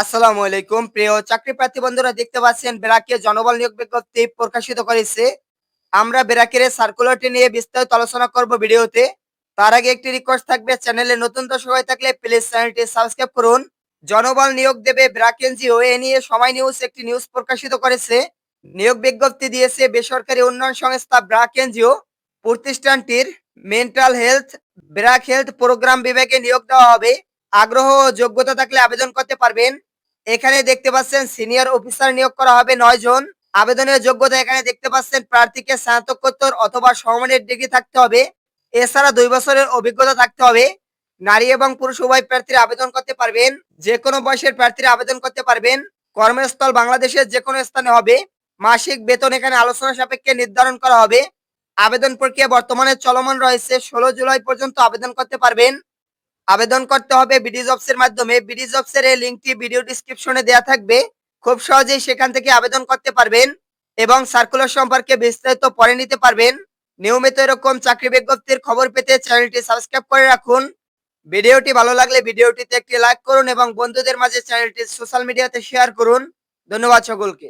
আসসালামু আলাইকুম। প্রিয় চাকরি প্রার্থী বন্ধুরা, দেখতে পাচ্ছেন বেরাকে জনবল নিয়োগ বিজ্ঞপ্তি প্রকাশিত করেছে। আমরা বেরাকের সার্কুলারটি নিয়ে বিস্তারিত আলোচনা করব ভিডিওতে। তার আগে একটি রিকোয়েস্ট থাকবে, চ্যানেলে নতুন দর্শক হয়ে থাকলে প্লিজ চ্যানেলটি সাবস্ক্রাইব করুন। জনবল নিয়োগ দেবে ব্রাকেনজিও এ নিয়ে সময় নিউজ একটি নিউজ প্রকাশিত করেছে। নিয়োগ বিজ্ঞপ্তি দিয়েছে বেসরকারি উন্নয়ন সংস্থা ব্রাক এনজিও প্রতিষ্ঠানটির mental health BRAC health programme বিভাগে নিয়োগ দেওয়া হবে। আগ্রহ ও যোগ্যতা থাকলে আবেদন করতে পারবেন। এখানে দেখতে পাচ্ছেন সিনিয়র অফিসার নিয়োগ করা হবে নয় জন। আবেদনের যোগ্যতা এখানে দেখতে পাচ্ছেন প্রার্থীকে স্নাতকোত্তর অথবা সমমানের ডিগ্রি থাকতে হবে। এছাড়া দুই বছরের অভিজ্ঞতা থাকতে হবে। নারী এবং পুরুষ উভয় প্রার্থীরা আবেদন করতে পারবেন। যে কোনো বয়সের প্রার্থীরা আবেদন করতে পারবেন। কর্মস্থল বাংলাদেশের যে কোনো স্থানে হবে। মাসিক বেতন এখানে আলোচনা সাপেক্ষে নির্ধারণ করা হবে। আবেদন প্রক্রিয়া বর্তমানে চলমান রয়েছে। ষোলো জুলাই পর্যন্ত আবেদন করতে পারবেন। আবেদন করতে হবে বিডি জবস এর মাধ্যমে। বিডি জবস এর এই লিঙ্কটি ভিডিও ডিসক্রিপশনে দেওয়া থাকবে। খুব সহজেই সেখান থেকে আবেদন করতে পারবেন এবং সার্কুলার সম্পর্কে বিস্তারিত পড়ে নিতে পারবেন। নিয়মিত এরকম চাকরি বিজ্ঞপ্তির খবর পেতে চ্যানেলটি সাবস্ক্রাইব করে রাখুন। ভিডিওটি ভালো লাগলে ভিডিওটিতে একটি লাইক করুন এবং বন্ধুদের মাঝে চ্যানেলটি সোশ্যাল মিডিয়াতে শেয়ার করুন। ধন্যবাদ সকলকে।